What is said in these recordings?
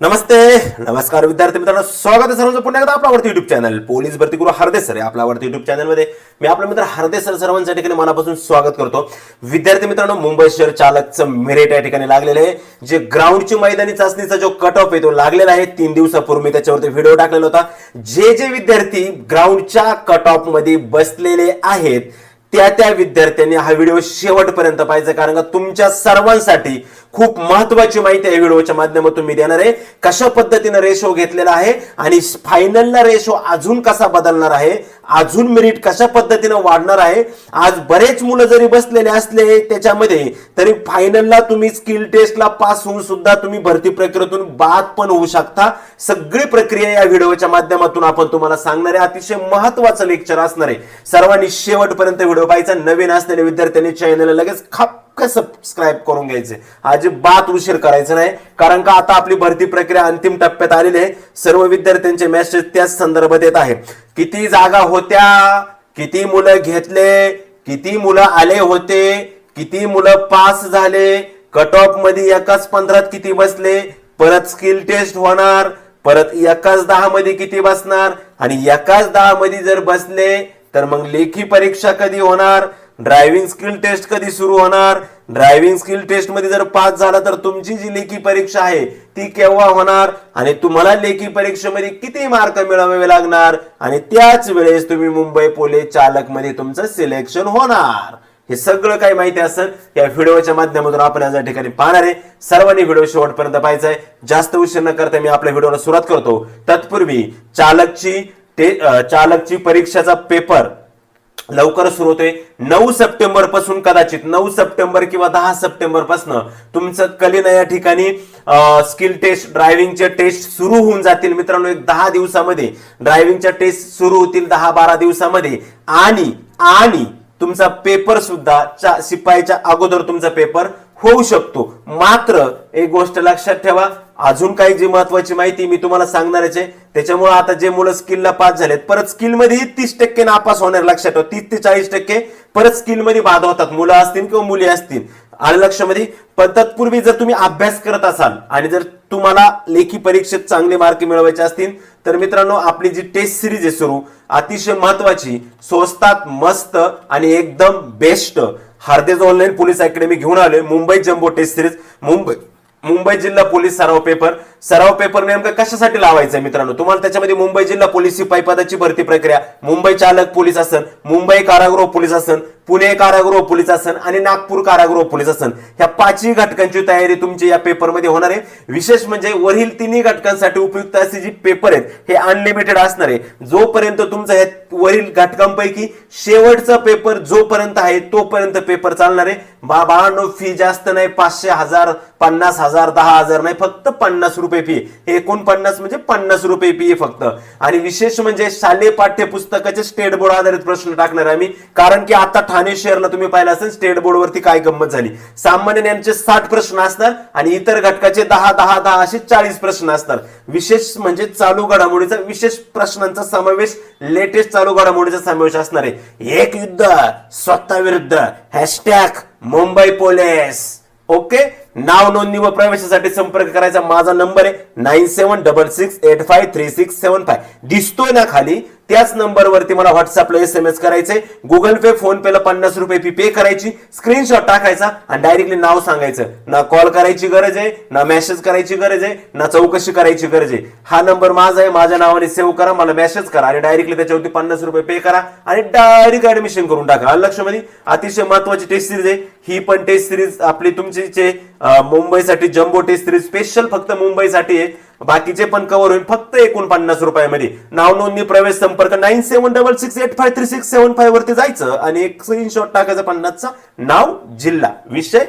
नमस्ते नमस्कार विद्यार्थी मित्रांनो स्वागत आहे सर्वांचं पुन्हा एकदा आपल्यावरती युट्यूब चॅनल पोलीस भरती गुरु हरदे सर आपल्यावरती युट्यूब चॅनलमध्ये मी आपला मित्र हरदे सर सर्वांच्या ठिकाणी मनापासून स्वागत करतो. विद्यार्थी मित्रांनो मुंबई शहर चालकचं मेरिट या ठिकाणी लागलेलं आहे. जे ग्राउंडची मैदानी चाचणीचा जो कट ऑफ आहे तो लागलेला आहे. तीन दिवसापूर्वी मी त्याच्यावरती व्हिडिओ टाकलेला होता. जे जे विद्यार्थी ग्राउंडच्या कट ऑफमध्ये बसलेले आहेत त्या त्या विद्यार्थ्यांनी हा व्हिडिओ शेवटपर्यंत पाहिजे कारण का तुमच्या सर्वांसाठी खूप महत्वाची माहिती या व्हिडिओच्या माध्यमातून मी देणार आहे. कशा पद्धतीनं रेशो घेतलेला आहे आणि फायनलला रेशो अजून कसा बदलणार आहे? अजून मेरिट कशा पद्धतीनं वाढणार आहे? आज बरेच मुलं जरी बसलेले असले त्याच्यामध्ये तरी फायनलला तुम्ही स्किल टेस्टला पास होऊन सुद्धा तुम्ही भरती प्रक्रियेतून बाद पण होऊ शकता. सगळी प्रक्रिया या व्हिडिओच्या माध्यमातून आपण तुम्हाला सांगणार आहे. अतिशय महत्वाचं लेक्चर असणार आहे. सर्वांनी शेवटपर्यंत व्हिडिओ पाहायचा. नवीन असलेल्या विद्यार्थ्यांनी चॅनलला लगेच खपक सबस्क्राईब करून घ्यायचे? अजिबात उशीर करायचं नाही. कारण का आता आपली भरती प्रक्रिया अंतिम टप्प्यात आलेली आहे. सर्व विद्यार्थ्यांचे मेसेज त्याच संदर्भात येत आहे. किती जागा होत्या? किती मुलं घेतले? किती मुलं आले होते? किती मुलं पास झाले? कट ऑफमध्ये एकाच पंधरात किती बसले? परत स्किल टेस्ट होणार. परत एकाच दहा मध्ये किती बसणार? आणि एकाच दहा मध्ये जर बसले तर मग लेखी परीक्षा कधी होणार? ड्रायव्हिंग स्किल टेस्ट कधी सुरू होणार? ड्रायव्हिंग स्किल टेस्टमध्ये जर पास झाला तर तुमची जी लेखी परीक्षा आहे ती केव्हा होणार? आणि तुम्हाला लेखी परीक्षेमध्ये किती मार्क मिळवावे लागणार? आणि त्याच वेळेस तुम्ही मुंबई पोलीस चालकमध्ये तुमचं सिलेक्शन होणार. हे सगळं काही माहिती असेल या व्हिडिओच्या माध्यमातून आपण या ठिकाणी पाहणार आहे. सर्वांनी व्हिडिओ शेवटपर्यंत पाहायचा आहे. जास्त उशीर न करता मी आपल्या व्हिडिओला सुरुवात करतो. तत्पूर्वी चालकची ते चालकची परीक्षेचा पेपर लवकर सुरू होतोय. नऊ सप्टेंबरपासून कदाचित नऊ सप्टेंबर किंवा दहा सप्टेंबरपासून तुमचं कलिन या ठिकाणी स्किल टेस्ट ड्रायव्हिंगचे टेस्ट सुरू होऊन जातील. मित्रांनो एक दहा दिवसामध्ये ड्रायव्हिंगच्या टेस्ट सुरू होतील दहा बारा दिवसामध्ये. आणि आणि तुमचा पेपर सुद्धा शिपाईच्या अगोदर तुमचा पेपर होऊ शकतो. मात्र एक गोष्ट लक्षात ठेवा अजून काही जी महत्वाची माहिती मी तुम्हाला सांगणारच आहे त्याच्यामुळे आता जे मुलं स्किलला पास झालेत परत स्किलमध्ये तीस टक्के नापास होणार लक्षात ठेवा. तीस ते चाळीस टक्के परत स्किलमध्ये बाद होतात. मुलं असतील किंवा मुली असतील. आलं लक्षामध्ये पण तत्पूर्वी जर तुम्ही अभ्यास करत असाल आणि जर तुम्हाला लेखी परीक्षेत चांगले मार्क मिळवायचे असतील तर मित्रांनो आपली जी टेस्ट सिरीज आहे सुरू अतिशय महत्वाची स्वस्तात मस्त आणि एकदम बेस्ट. हार्देज ऑनलाईन पोलीस अकॅडमी घेऊन आलोय. Mumbai jumbo test series Mumbai Mumbai जिल्हा पोलीस सराव पेपर सराव पेपर नेमका कशासाठी लावायचा आहे मित्रांनो? तुम्हाला त्याच्यामध्ये मुंबई जिल्हा पोलीस शिपाई पदाची भरती प्रक्रिया मुंबई चालक पोलीस असन मुंबई कारागृह पोलीस असन पुणे कारागृह पोलीस असन आणि नागपूर कारागृह पोलीस असन. ह्या पाचही घटकांची तयारी तुमची या पेपरमध्ये होणार आहे. विशेष म्हणजे वरील तिन्ही घटकांसाठी उपयुक्त असे जी पेपर आहेत हे अनलिमिटेड असणार आहे. जोपर्यंत तुमचा हे वरील घटकांपैकी शेवटचा पेपर जोपर्यंत आहे तोपर्यंत पेपर चालणार आहे. बा फी जास्त नाही पाचशे हजार पन्नास हजार दहा हजार नाही फक्त पन्नास रुपये फी एकोणपन्नास म्हणजे पन्नास रुपये फी आहे फक्त. आणि विशेष म्हणजे शालेय पाठ्यपुस्तकाचे स्टेट बोर्ड आधारित प्रश्न टाकणार आहे आम्ही. कारण की आता ठाणे शहरला तुम्ही पाहिलं असेल स्टेट बोर्डवरती काय गंमत झाली. सामान्य ज्ञानचे साठ प्रश्न असणार आणि इतर घटकाचे दहा दहा दहा असे चाळीस प्रश्न असणार. विशेष म्हणजे चालू घडामोडीचा विशेष प्रश्नांचा समावेश लेटेस्ट चालू घडामोडीचा समावेश असणार आहे. एक युद्ध स्वतः विरुद्ध. Hashtag Mumbai police. ओके नाव नोंदणी व प्रवेशासाठी संपर्क करायचा. माझा नंबर आहे nine seven double six eight five three six seven five दिसतोय ना खाली? त्याच नंबरवरती मला व्हॉट्सअपला एस एम एस करायचे गुगल पे फोन पेला पन्नास रुपये फी पे करायची. स्क्रीनशॉट टाकायचा आणि डायरेक्टली नाव सांगायचं. ना कॉल करायची गरज आहे ना मेसेज करायची गरज आहे ना चौकशी करायची गरज आहे. हा नंबर माझा आहे माझ्या नावाने सेव्ह करा मला मेसेज करा आणि डायरेक्टली त्याच्यावरती पन्नास रुपये पे करा आणि डायरेक्ट ऍडमिशन करून टाका. आलं लक्षामध्ये अतिशय महत्वाची टेस्ट सिरीज आहे. ही पण टेस्ट सिरीज आपली तुमची जे मुंबईसाठी जम्बो टेस्ट सिरीज स्पेशल फक्त मुंबईसाठी आहे. बाकीचे पण कव्हर होईल फक्त एकूण पन्नास रुपयामध्ये. नाव नोंदणी प्रवेश संपर्क nine seven double six eight five three six seven five वरती जायचं आणि एक स्क्रीनशॉट टाकायचं पन्नासचा नाव जिल्हा विषय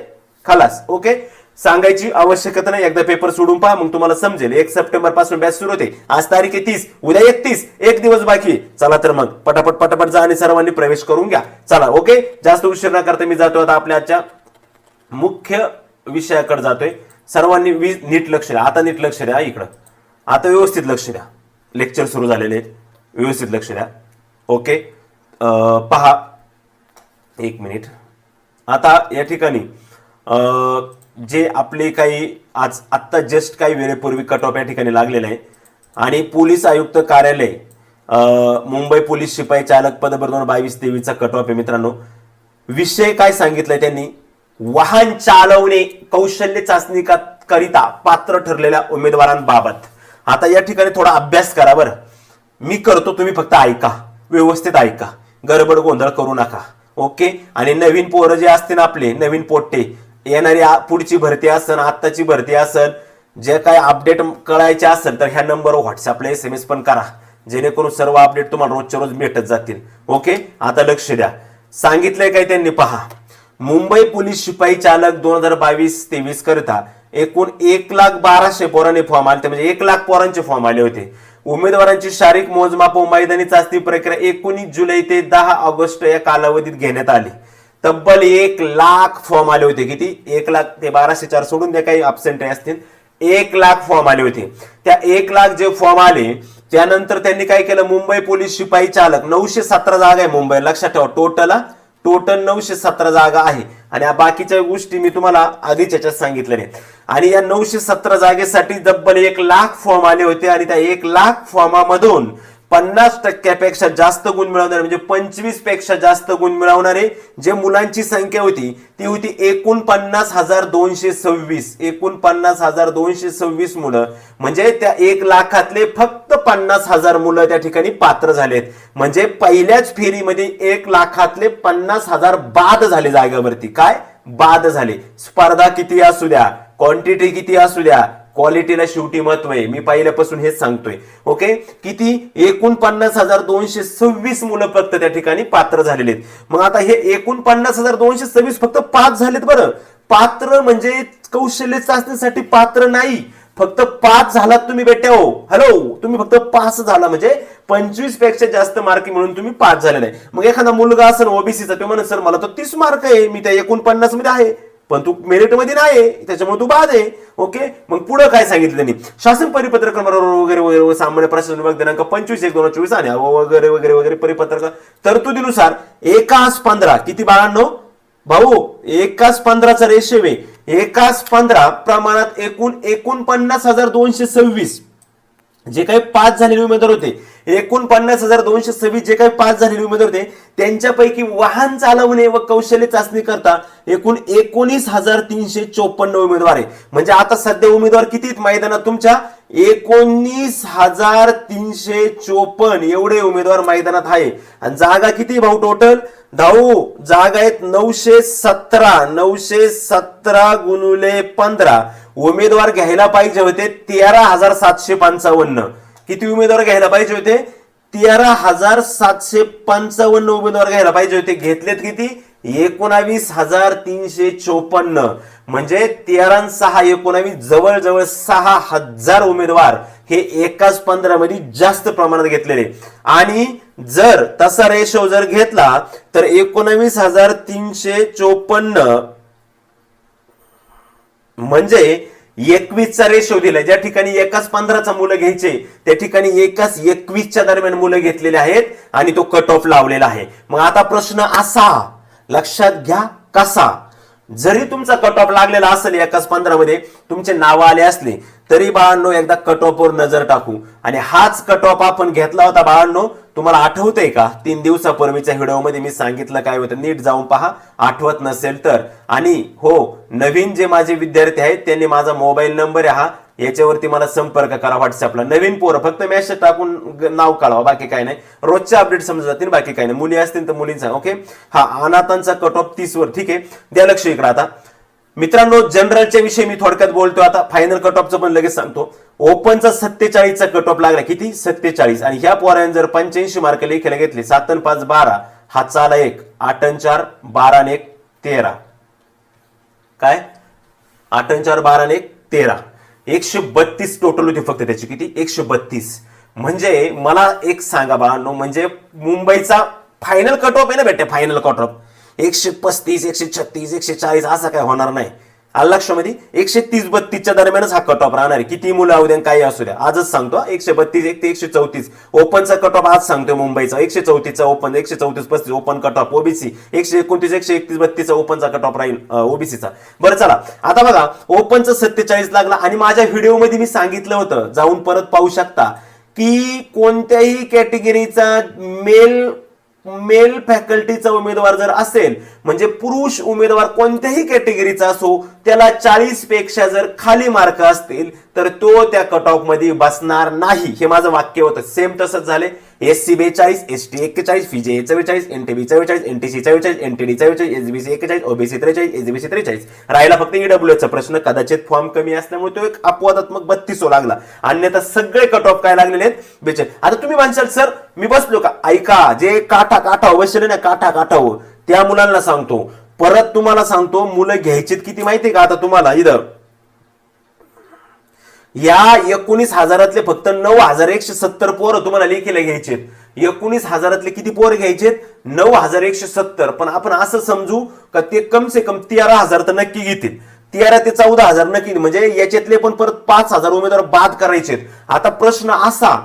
खलास. ओके सांगायची आवश्यकता नाही. एकदा पेपर सोडून पहा मग तुम्हाला समजेल. एक सप्टेंबरपासून बॅच सुरू होते. आज तारीख आहे तीस. उद्या एकतीस. एक दिवस बाकी. चला तर मग. पटापट पटापट जा आणि सर्वांनी प्रवेश करून घ्या. चला ओके जास्त उशीर न करता मी जातो आता आपल्या आजच्या मुख्य विषयाकडे जातोय. सर्वांनी वीज नीट लक्ष द्या. आता नीट लक्ष द्या इकडं. आता व्यवस्थित लक्ष द्या. लेक्चर सुरू झालेले आहेत. व्यवस्थित लक्ष द्या. ओके? पहा. एक मिनिट. आता या ठिकाणी जे आपले काही आज आत्ता जस्ट काही वेळेपूर्वी कट ऑफ या ठिकाणी लागलेलं आहे. आणि पोलीस आयुक्त कार्यालय मुंबई पोलीस शिपाई चालक पद दोन बावीस तेवीसचा कट ऑफ आहे मित्रांनो. विषय काय सांगितलाय त्यांनी? वाहन चालवणे कौशल्य चाचणी करिता पात्र ठरलेल्या उमेदवारांबाबत. आता या ठिकाणी थोडा अभ्यास करा बरं. मी करतो तुम्ही फक्त ऐका. व्यवस्थित ऐका. गडबड गोंधळ करू नका. ओके? आणि नवीन पोरं जे असतील आपले नवीन पोट्टे येणारी पुढची भरती असन आत्ताची भरती असन जे काय अपडेट कळायचे असेल तर ह्या नंबरवर व्हॉट्सअपला एस एम एस पण करा. जेणेकरून सर्व अपडेट तुम्हाला रोजच्या रोज भेटत जातील. ओके? आता लक्ष द्या. सांगितलंय काय त्यांनी? पहा. मुंबई पोलीस शिपाई चालक दोन हजार बावीस तेवीस करता एकूण एक लाख बाराशे पोरांनी फॉर्म आले म्हणजे एक लाख पोरांचे फॉर्म आले होते. उमेदवारांची शारीरिक मोजमाप व मैदानी चाचणी प्रक्रिया एकोणीस जुलै ते दहा ऑगस्ट या कालावधीत घेण्यात आली. तब्बल एक लाख फॉर्म आले होते. किती? एक लाख ते बाराशे चार सोडून द्या काही अब्सेंट असतील. एक लाख फॉर्म आले होते. त्या एक लाख जे फॉर्म आले त्यानंतर त्यांनी काय केलं? मुंबई पोलीस शिपाई चालक नऊशे सतरा जागा आहे मुंबई लक्षात ठेवा टोटल टोटल नऊशे सतरा जागा आहे. आणि या बाकीच्या गोष्टी मी तुम्हाला आधीच याच्यात सांगितलेल्या आणि या नऊशे सतरा जागेसाठी तब्बल एक लाख फॉर्म आले होते आणि त्या एक लाख फॉर्मामधून पन्नास टक्क्यापेक्षा जास्त गुण मिळवणारे म्हणजे पंचवीसपेक्षा जास्त गुण मिळवणारे जे मुलांची संख्या होती ती होती एकोणपन्नास हजार दोनशे सव्वीस. एकोणपन्नास हजार दोनशे सव्वीस मुलं. म्हणजे त्या एक लाखातले फक्त पन्नास हजार मुलं त्या ठिकाणी पात्र झालेत. म्हणजे पहिल्याच फेरीमध्ये एक लाखातले पन्नास हजार बाद झाले जागेवरती. काय? बाद झाले. स्पर्धा किती असू द्या क्वांटिटी किती असू द्या क्वालिटीला शेवटी महत्त्व आहे. मी पहिल्यापासून हेच सांगतोय. ओके? किती? एकूण पन्नास हजार दोनशे सव्वीस मुलं फक्त त्या ठिकाणी पात्र झालेले आहेत. मग आता हे एकूण पन्नास हजार दोनशे सव्वीस फक्त पाच झालेत बरं. पात्र म्हणजे कौशल्य चाचणीसाठी पात्र नाही. फक्त पाच झालात तुम्ही बेट्या हो. हॅलो तुम्ही फक्त पास झाला म्हणजे पंचवीसपेक्षा जास्त मार्क मिळून तुम्ही पाच झाले आहे. मग एखादा मुलगा असेल ओबीसीचा तो म्हणत सर मला तो तीस मार्क आहे. मी त्या एकूण पन्नासमध्ये आहे. पण तू मेरिटमध्ये नाही त्याच्यामुळे तू बाद आहे. ओके मग पुढे काय सांगितलं त्यांनी? शासन परिपत्रक क्रमांक वगैरे वगैरे सामान्य प्रशासन विभाग दिनांक पंचवीस एक दोन हजार चोवीस आणि वगैरे वगैरे वगैरे परिपत्रक तरतुदीनुसार एकास पंधरा किती बाळांनो? भाऊ एकाच पंधराचा रेशेव आहे. एकाच पंधरा प्रमाणात एकूण एकोणपन्नास हजार दोनशे सव्वीस. जे काही पास झालेले उमेदवार होते एकूण पन्नास हजार दोनशे सव्वीस जे काही पास झालेले उमेदवार होते त्यांच्यापैकी वाहन चालवणे व कौशल्य चाचणी करता एकूण एकोणीस हजार तीनशे चोपन्न उमेदवार आहे म्हणजे आता सध्या उमेदवार किती आहेत मैदानात तुमच्या? एकोणीस हजार तीनशे चोपन्न एवढे उमेदवार मैदानात आहे. आणि जागा किती भाऊ टोटल धाऊ जागा आहेत नऊशे सतरा नऊशे सतरा गुणुले पंधरा. उमेदवार घ्यायला पाहिजे होते तेरा हजार सातशे पंचावन्न. किती उमेदवार घ्यायला पाहिजे होते? तेरा हजार सातशे पंचावन्न उमेदवार घ्यायला पाहिजे होते. घेतलेत किती? एकोणावीस हजार तीनशे चोपन्न. म्हणजे तेरा सहा एकोणावीस जवळजवळ सहा हजार उमेदवार हे एकाच पंधरा मध्ये जास्त प्रमाणात घेतलेले. आणि जर तसा रेशो जर घेतला तर एकोणावीस हजार तीनशे चोपन्न म्हणजे एकवीसचा रेशो दिलाय. ज्या ठिकाणी एकाच पंधराचा मुलं घ्यायचे त्या ठिकाणी एकाच एकवीसच्या दरम्यान मुलं घेतलेले आहेत आणि तो कट ऑफ लावलेला आहे. मग आता प्रश्न असा लक्षात घ्या कसा. जरी तुमचा कट ऑफ लागलेला असेल एकाच पंधरा मध्ये तुमचे नाव आले असले तरी बाळांनो एकदा कट ऑफवर नजर टाकू. आणि हाच कट ऑफ आपण घेतला होता बाळांनो तुम्हाला आठवतंय का? तीन दिवसापूर्वीच्या व्हिडिओमध्ये मी सांगितलं काय होतं? नीट जाऊन पहा. आठवत नसेल तर. आणि हो नवीन जे माझे विद्यार्थी आहेत त्यांनी माझा मोबाईल नंबर आहे हा. याच्यावरती मला संपर्क करा व्हॉट्सअपला. नवीन पोरं फक्त मेसेज टाकून नाव काढवा. बाकी काय नाही. रोजचे अपडेट समजून जातील बाकी काही नाही. मुली असतील तर मुलींचा ओके हा अनाथांचा कट ऑफ तीस वर ठीक आहे? द्या लक्ष इकडे आता. मित्रांनो जनरलच्या विषयी मी थोडक्यात बोलतो आता फायनल कट ऑफचं पण लगेच सांगतो. ओपनचा सत्तेचाळीसचा कट ऑफ लागला. किती? सत्तेचाळीस. आणि ह्या पोराने जर पंच्याऐंशी मार्क लेखीला घेतले सात पाच बारा हा चाला एक. आठ चार बारा आणि एक तेरा. काय? आठ चार बारा आणि एक तेरा. एकशे बत्तीस टोटल होती फक्त त्याची. किती? एकशे बत्तीस. म्हणजे मला एक सांगा बाळांनो म्हणजे मुंबईचा फायनल कट ऑफ आहे ना बेटे? फायनल कट ऑफ एकशे पस्तीस एकशे छत्तीस एकशे चाळीस असा काय होणार नाही. आलं लक्षामध्ये? एकशे तीस बत्तीसच्या दरम्यानच हा कट ऑफ राहणार आहे. किती मुलं असू काही असू द्या. आजच सांगतो एकशे बत्तीस एक ते एकशे चौतीस. ओपनचा कट ऑफ आज सांगतोय मुंबईचा. एकशे चौतीसचा ओपन एकशे चौतीस पस्तीस ओपन कट ऑफ ओबीसी. एकशे एकोणतीस एकशे एकतीस बत्तीसचा ओपनचा कट ऑफ राहील ओबीसीचा. बरं चला. आता बघा ओपनचा सत्तेचाळीस लागला आणि माझ्या व्हिडिओमध्ये मी सांगितलं होतं जाऊन परत पाहू शकता की कोणत्याही कॅटेगरीचा मेल मेल फॅकल्टीचा उमेदवार जर असेल म्हणजे पुरुष उमेदवार कोणत्याही कॅटेगरीचा असो त्याला चाळीसपेक्षा जर खाली मार्क असतील तर तो त्या कट ऑफमध्ये बसणार नाही. हे माझं वाक्य होतं. सेम तसंच झाले एस सी बेचाळीस एस टी एक्केचाळीस फिजे चव्वेचाळीस एन टी बी चव्वेचाळीस एन टी सी चव्वेचाळीस एन टी डी चव्वेचाळीस एस बी सी एक्केचाळीस ओबीसी त्रेचाळीस एस बी सी त्रेचाळीस. राहिला फक्त ईडब्ल्यूचा प्रश्न. कदाचित फॉर्म कमी असल्यामुळे तो एक अपवादात्मक बत्तीसो लागला. अन्यथा सगळे कट ऑफ काय लागलेले आहेत? बेचाळीस. आता तुम्ही म्हणशाल सर मी बसलो का? ऐका जे काठा काठा हो, अवश्य ना काठा काठावर हो. त्या मुलांना सांगतो. परत तुम्हाला सांगतो मुलं घ्यायचीत किती माहितीये का? आता तुम्हाला इथं. या एकोणीस हजारातले फक्त नऊ हजार एकशे सत्तर पोरं तुम्हाला लेखीला घ्यायचे एकोणीस हजारातले किती पोर घ्यायचेत? नऊ हजार एकशे सत्तर. पण आपण असं समजू का ते कम से कम तेरा हजार तर नक्की घेतील. तेरा ते चौदा हजार नक्की म्हणजे याच्यातले पण परत पाच हजार उमेदवार बाद करायचे आता प्रश्न असा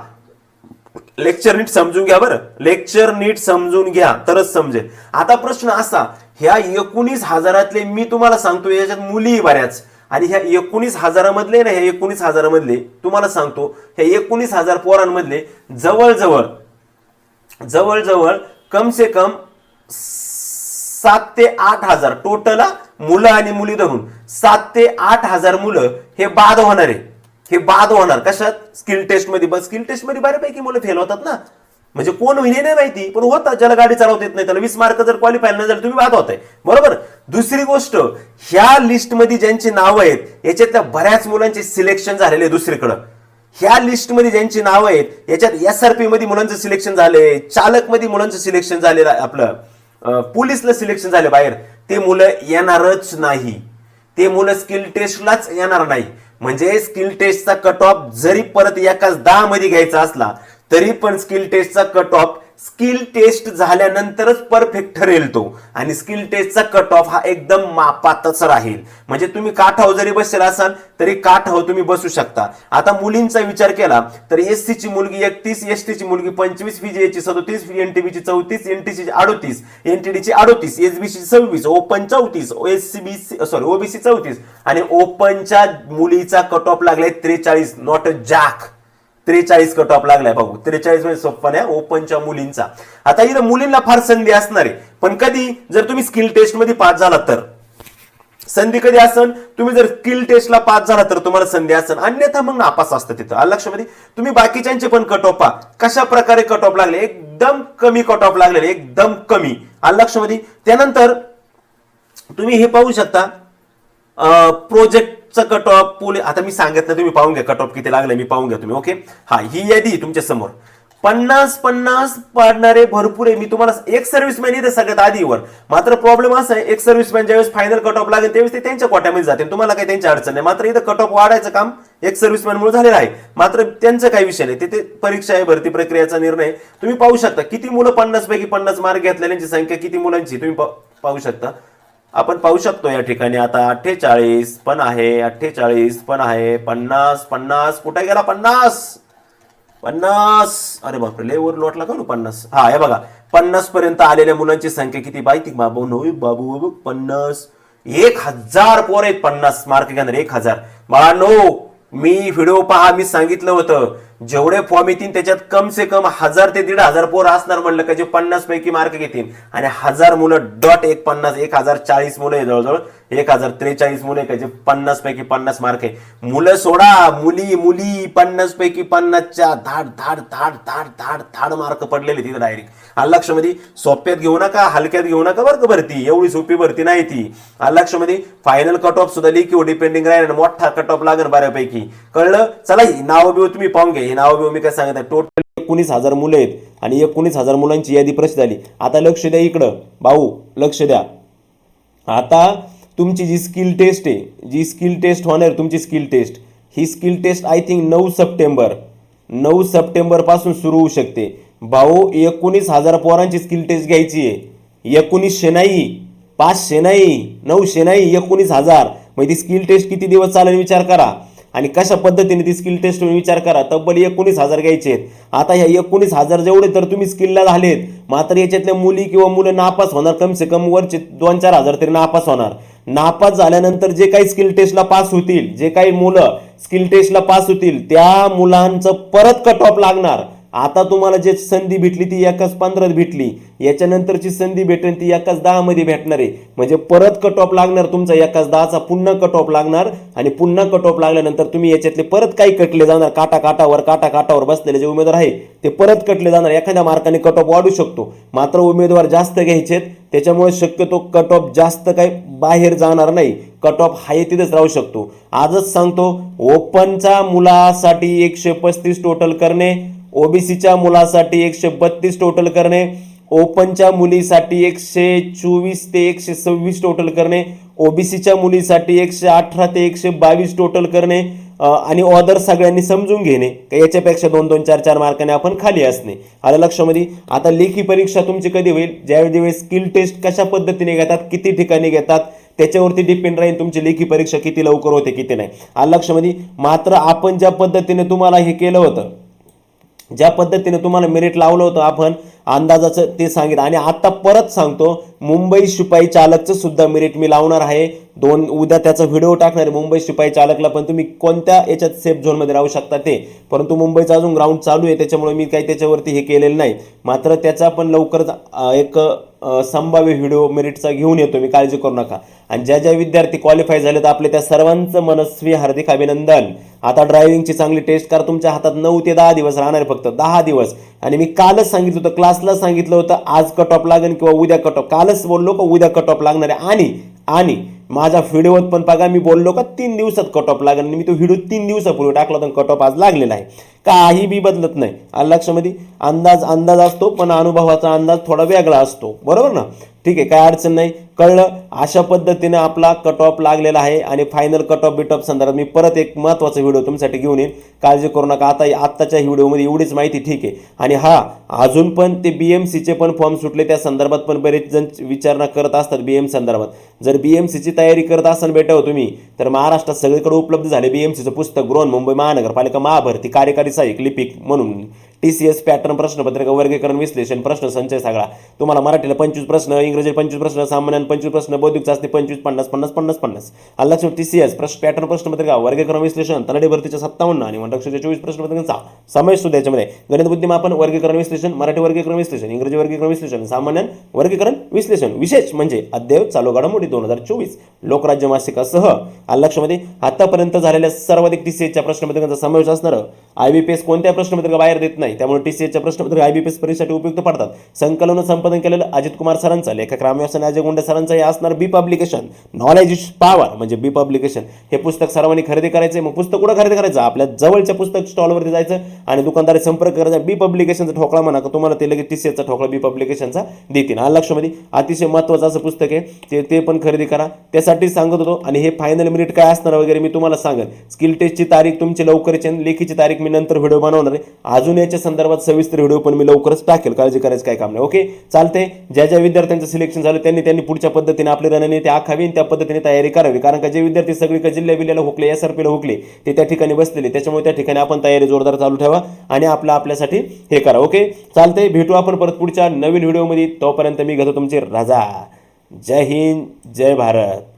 लेक्चर नीट समजून घ्या बरं. लेक्चर नीट समजून घ्या तरच समजेल. आता प्रश्न असा ह्या एकोणीस हजारातले मी तुम्हाला सांगतो याच्यात मुली बऱ्याच. आणि ह्या एकोणीस हजारामधले ना ह्या एकोणीस हजारामधले तुम्हाला सांगतो ह्या एकोणीस हजार पोरांमधले जवळजवळ जवळजवळ कम से कम सात ते आठ हजार टोटल मुलं आणि मुली धरून सात ते आठ हजार मुलं हे बाद होणार. आहे हे बाद होणार. कशात? स्किल टेस्टमध्ये. बस स्किल टेस्टमध्ये बऱ्यापैकी मुलं फेल होतात ना. म्हणजे कोण होईल नाही माहिती पण होता. ज्याला गाडी चालवता येत नाही त्याला वीस मार्क जर क्वालिफाय नाही झालं तुम्ही बाद होत आहे बरोबर? दुसरी गोष्ट ह्या लिस्टमध्ये ज्यांची नावं आहेत याच्यातल्या बऱ्याच मुलांचे सिलेक्शन झालेले आहे दुसरीकडं. ह्या लिस्टमध्ये ज्यांची नावं आहेत याच्यात एस आर पी मध्ये मुलांचं सिलेक्शन झालंय चालकमध्ये मुलांचं सिलेक्शन झालेलं आपलं. पोलीसला सिलेक्शन झालं बाहेर. ते मुलं येणारच नाही. ते मुलं स्किल टेस्टलाच येणार नाही. म्हणजे स्किल टेस्टचा कट ऑफ जरी परत एकाच दहा मध्ये घ्यायचा असला तरी पण स्किल टेस्टचा कट ऑफ स्किल टेस्ट झाल्यानंतरच परफेक्ट ठरेल तो. आणि स्किल टेस्टचा कट ऑफ हा एकदम मापातच राहील. म्हणजे तुम्ही काठाव जरी बसेल असाल तरी काठाव तुम्ही बसू शकता. आता मुलींचा विचार केला तर एस ची मुलगी एकतीस एस ची मुलगी पंचवीस ची सदोतीस एनटीबीची चौतीस एनटीसी अडोतीस एनटीडीची अडोतीस एसबीसी सव्वीस ओपन चौतीस एससीबीसी सॉरी ओबीसी चौतीस. आणि ओपनच्या मुलीचा कट ऑफ लागलाय त्रेचाळीस नॉट अ जॅक त्रेचाळीस कट ऑफ लागलाय भाऊ त्रेचाळीस म्हणजे सोप्पा नाही ओपनच्या मुलींचा. आता इथं मुलींना फार संधी असणार आहे. पण कधी? जर तुम्ही स्किल टेस्टमध्ये पास झाला तर. संधी कधी असन? तुम्ही जर स्किल टेस्टला पास झाला तर तुम्हाला संधी असन. अन्यथा मग नापास असतं तिथं. लक्षामध्ये तुम्ही बाकीच्यांचे पण कट ऑफ कशा प्रकारे कट ऑफ लागले? एकदम कमी कट ऑफ लागलेले एकदम कमी. आलं लक्षामध्ये त्यानंतर तुम्ही हे पाहू शकता प्रोजेक्ट प्रोजेक्टचा कट ऑफ आता मी सांगितलं तुम्ही पाहून घ्या कट ऑफ किती लागले मी पाहून घ्या तुम्ही ओके हा ही यादी तुमच्यासमोर. पन्नास पन्नास पाडणारे भरपूर आहे. मी तुम्हाला एक सर्व्हिसमॅन येते सगळ्यात आधीवर. मात्र प्रॉब्लेम असा आहे एक सर्व्हिसमॅन ज्यावेळेस फायनल कट ऑफ लागेल त्यावेळेस ते त्यांच्या कोट्यामध्ये जाते तुम्हाला काही त्यांची अडचण नाही. मात्र इथं कट ऑफ वाढायचं काम एक सर्व्हिसमॅन मुळे झालेलं आहे. मात्र त्यांचं काही विषय नाही. तिथे परीक्षा आहे भरती प्रक्रियेचा निर्णय. तुम्ही पाहू शकता किती मुलं पन्नास पैकी पन्नास मार्क घेतलेल्यांची संख्या किती मुलांची तुम्ही पाहू शकता. आपण पाहू शकतो या ठिकाणी आता अठ्ठेचाळीस पण आहे अठ्ठेचाळीस पण आहे पन्नास पन्नास कुठे गेला पन्नास? पन्नास. अरे बापरे लय वर लोटला का पन्नास? हा हे बघा पन्नास पर्यंत आलेल्या मुलांची संख्या किती माहिती बाबू नवी बाबू बाबू पन्नास. एक हजार पोर आहेत पन्नास मार्क घेणार एक हजार. बाळांनो मी व्हिडिओ पहा मी सांगितलं होतं. जेवढे फॉर्म येतील त्याच्यात कम से कम हजार ते दीड हजार पोरं असणार म्हणलं का जे पन्नास पैकी मार्क घेतील. आणि हजार मुलं डॉट एक पन्नास एक हजार चाळीस मुलं जवळजवळ. एक हजार त्रेचाळीस मुलं काय जे पन्नास पैकी पन्नास मार्क आहे. मुलं सोडा. मुली मुली पन्नास पैकी पन्नासच्या धाड धाड धाड धाड धाड धाड मार्क पडलेले तिथे डायरेक्ट लक्षामध्ये सोप्यात घेऊ नका हलक्यात घेऊ नका बरं भरती. एवढी सोपी भरती नाही ती. लक्षामध्ये फायनल कट ऑफ सुद्धा लिखी डिपेंडिंग राहील आणि मोठा कट ऑफ लागेल बऱ्यापैकी. कळलं? चला ही नाव बिव तुम्ही पाहून घ्या. ही नाव बिव मी काय सांगत टोटल एकोणीस हजार मुलं आहेत आणि एकोणीस हजार मुलांची यादी प्रसिद्ध झाली. आता लक्ष द्या इकडं. भाऊ लक्ष द्या. आता तुमची जी स्किल टेस्ट आहे जी स्किल टेस्ट होणार तुमची स्किल टेस्ट ही स्किल टेस्ट आय थिंक नऊ सप्टेंबर नऊ सप्टेंबरपासून सुरू होऊ शकते. भाऊ एकोणीस हजार पोरांची स्किल टेस्ट घ्यायची आहे. एकोणीसशे नाही पाचशे नाही नऊशे नाही एकोणीस हजार. म्हणजे ती स्किल टेस्ट किती दिवस चालेल विचार करा. आणि कशा पद्धतीने ती स्किल टेस्ट विचार करा. तब्बल एकोणीस हजार घ्यायचे आहेत. आता ह्या एकोणीस हजार जेवढे तर तुम्ही स्किलला झालेत. मात्र याच्यातल्या मुली किंवा मुलं नापास होणार. कम से कम वरचे दोन चार हजार तरी नापास होणार. नापास झाल्यानंतर जे काही स्किल टेस्टला पास होतील जे काही मुलं स्किल टेस्टला पास होतील त्या मुलांचं परत कट ऑफ लागणार. आता तुम्हाला जे संधी भेटली ती एकाच पंधरात भेटली. याच्यानंतरची संधी भेटेल ती एकाच दहामध्ये भेटणार आहे. म्हणजे परत कट ऑफ लागणार तुमचा एकाच दहाचा पुन्हा कट ऑफ लागणार आणि पुन्हा कट ऑफ लागल्यानंतर तुम्ही याच्यातले परत काही कटले जाणार. काटा काटावर काटा काटावर बसलेले जे उमेदवार आहे ते परत कटले जाणार. एखाद्या मार्काने कट ऑफ वाढू शकतो. मात्र उमेदवार जास्त घ्यायचेत. त्याच्यामुळे शक्यतो कट ऑफ जास्त काही बाहेर जाणार नाही. कट ऑफ हाय तिथेच राहू शकतो. आजच सांगतो ओपनच्या मुलासाठी एकशे पस्तीस टोटल करणे ओबीसीच्या मुलासाठी एकशे बत्तीस टोटल करणे ओपनच्या मुलीसाठी एकशे चोवीस ते एकशे सव्वीस टोटल करणे ओबीसीच्या मुलीसाठी एकशे अठरा ते एकशे बावीस टोटल करणे आणि ऑदर सगळ्यांनी समजून घेणे. का याच्यापेक्षा दोन दोन चार चार मार्काने आपण खाली असणे. आलं लक्षामध्ये आता लेखी परीक्षा तुमची कधी होईल? ज्यावेळी स्किल टेस्ट कशा पद्धतीने घेतात किती ठिकाणी घेतात त्याच्यावरती डिपेंड राहील तुमची लेखी परीक्षा किती लवकर होते किती नाही. आलं लक्षामध्ये मात्र आपण ज्या पद्धतीने तुम्हाला हे केलं होतं ज्या पद्धतीने तुम्हाला मेरिट लावलं होतं आपण अंदाजाचं ते सांगितलं आणि आता परत सांगतो मुंबई शिपाई चालकचं सुद्धा मेरिट मी लावणार आहे. दोन उद्या त्याचा व्हिडिओ टाकणार आहे मुंबई शिपाई चालकला पण तुम्ही कोणत्या याच्यात सेफ झोनमध्ये राहू शकता ते? परंतु मुंबईचा अजून ग्राउंड चालू आहे त्याच्यामुळे मी काही त्याच्यावरती हे केलेलं नाही. मात्र त्याचा पण लवकरच एक संभाव्य व्हिडिओ मेरिटचा घेऊन येतो मी काळजी करू नका. आणि ज्या ज्या विद्यार्थी क्वालिफाय झालेत आपले त्या सर्वांचं मनस्वी हार्दिक अभिनंदन. आता ड्रायव्हिंगची चांगली टेस्ट कार तुमच्या हातात नऊ ते दहा दिवस राहणार फक्त दहा दिवस. आणि मी कालच सांगितलं होतं क्लासला सांगितलं होतं आज कट ऑफ लागेल किंवा उद्या कट ऑफ कालच बोललो का उद्या कट ऑफ लागणार आहे. आणि आणि माझ्या व्हिडिओत पण बघा मी बोललो का तीन दिवसात कट ऑफ लागेल. मी तो व्हिडिओ तीन दिवसापूर्वी टाकला तर कट ऑफ आज लागलेला आहे. काही बी बदलत नाही. आलं लक्षामध्ये अंदाज अंदाज असतो पण अनुभवाचा अंदाज थोडा वेगळा असतो. बरोबर ना? ठीक आहे काय अडचण नाही. कळलं? अशा पद्धतीने आपला कट ऑफ लागलेला आहे. आणि final cut off bit of संदर्भात मी परत एक महत्त्वाचा व्हिडिओ तुमच्यासाठी घेऊन येईन. काळजी करू नका. आता आत्ताच्या व्हिडिओमध्ये एवढीच माहिती ठीक आहे. आणि हा अजून पण ते बी एम सीचे पण फॉर्म सुटले. त्या संदर्भात पण बरेच जण विचारणा करत असतात बी एम संदर्भात. जर बी एम सीची तयारी करत असाल बेटा हो तुम्ही तर महाराष्ट्रात सगळीकडे उपलब्ध झाले बीएमसीचं पुस्तक ग्रोन मुंबई महानगरपालिका महाभरती कार्यकारी सहाय्यक लिपिक म्हणून. टी सी एस पॅटर्न प्रश्नपत्रिका वर्गीकरण विश्लेषण प्रश्न संचय सगळा. तुम्हाला मराठीला पंचवीस प्रश्न इंग्रजी पंचवीस प्रश्न सामान्य पंचवीस प्रश्न बौद्धिक चाचणी पंचवीस पन्नास पन्नास पन्नास पन्नास. अल्लाक्ष टी सी एस प्रश्न पॅटर्न प्रश्नपत्रिका वर्गीकरण विश्लेषण तनडी भरतीच्या सत्तावन्न आणि वनरक्षाच्या चोवीस प्रश्नपत्रिकांचा समावेश सुद्धा याच्यामध्ये. गणित बुद्धिमापन वर्गीकरण विश्लेषण मराठी वर्गीकरण विश्लेषण इंग्रजी वर्गीकरण विश्लेषण सामान्य वर्गीकरण विश्लेषण. विशेष म्हणजे अद्ययावत चालू घडामोडी दोन हजार चोवीस. लोकराज्य मासिकासह लक्षामध्ये आतापर्यंत झालेल्या सर्वाधिक टी सी एसच्या प्रश्नपत्रिकांचा समावेश असणारं आय बी पी एस कोणत्या प्रश्नपत्रिका बाहेर देत नाही? त्यामुळे टी सी एसच्या प्रश्नपत्र आय बी पी एस परीक्षेसाठी उपयुक्त पडतात. संकलन संपादन केलेलं अजित कुमार सरांचं लेखक रामव्यासन अजय गुंडे सरांचं हे असणार B publication. Knowledge is power म्हणजे बी पब्लिकेशन. हे पुस्तक सर्वांनी खरेदी करायचं मग पुस्तक कुठं खरेदी करायचं? आपल्या जवळच्या पुस्तक स्टॉलवरती जायचं आणि दुकानदारी संपर्क करायचा बी पब्लिकेशनचा ठोकळा म्हणा का तुम्हाला ते लगेच टी सी एसचा ठोकळा बी पब्लिकेशनचा देतील. हा लक्षामध्ये अतिशय महत्त्वाचं असं पुस्तक आहे. ते ते पण खरेदी करा. त्यासाठी सांगत होतो आणि हे फायनल मिनिट काय असणार वगैरे मी तुम्हाला सांगेन. स्किल टेस्टची तारीख तुमची लवकरची लेखीची तारीख मी नंतर व्हिडिओ बनवणार आहे. अजून याच्या संदर्भात सविस्तर व्हिडिओ पण मी लवकरच टाकेल. काळजी करायचं काय काम नाही. ओके? चालते ज्या ज्या विद्यार्थ्यांचं सिलेक्शन झालं त्यांनी त्यांनी पुढच्या पद्धतीने आपली रणनीती आखावी आणि त्या पद्धतीने तयारी करावी. कारण का जे विद्यार्थी सगळीकडे जिल्ह्या बिल्ल्याला हुकले एस आर पीला हुकले ते त्या ठिकाणी बसलेले. त्याच्यामुळे त्या ठिकाणी आपण तयारी जोरदार चालू ठेवा आणि आपलं आपल्यासाठी हे करा. ओके? चालतंय. भेटू आपण परत पुढच्या नवीन व्हिडिओमध्ये. तोपर्यंत मी घेतो तुमची राजा. जय हिंद. जय भारत.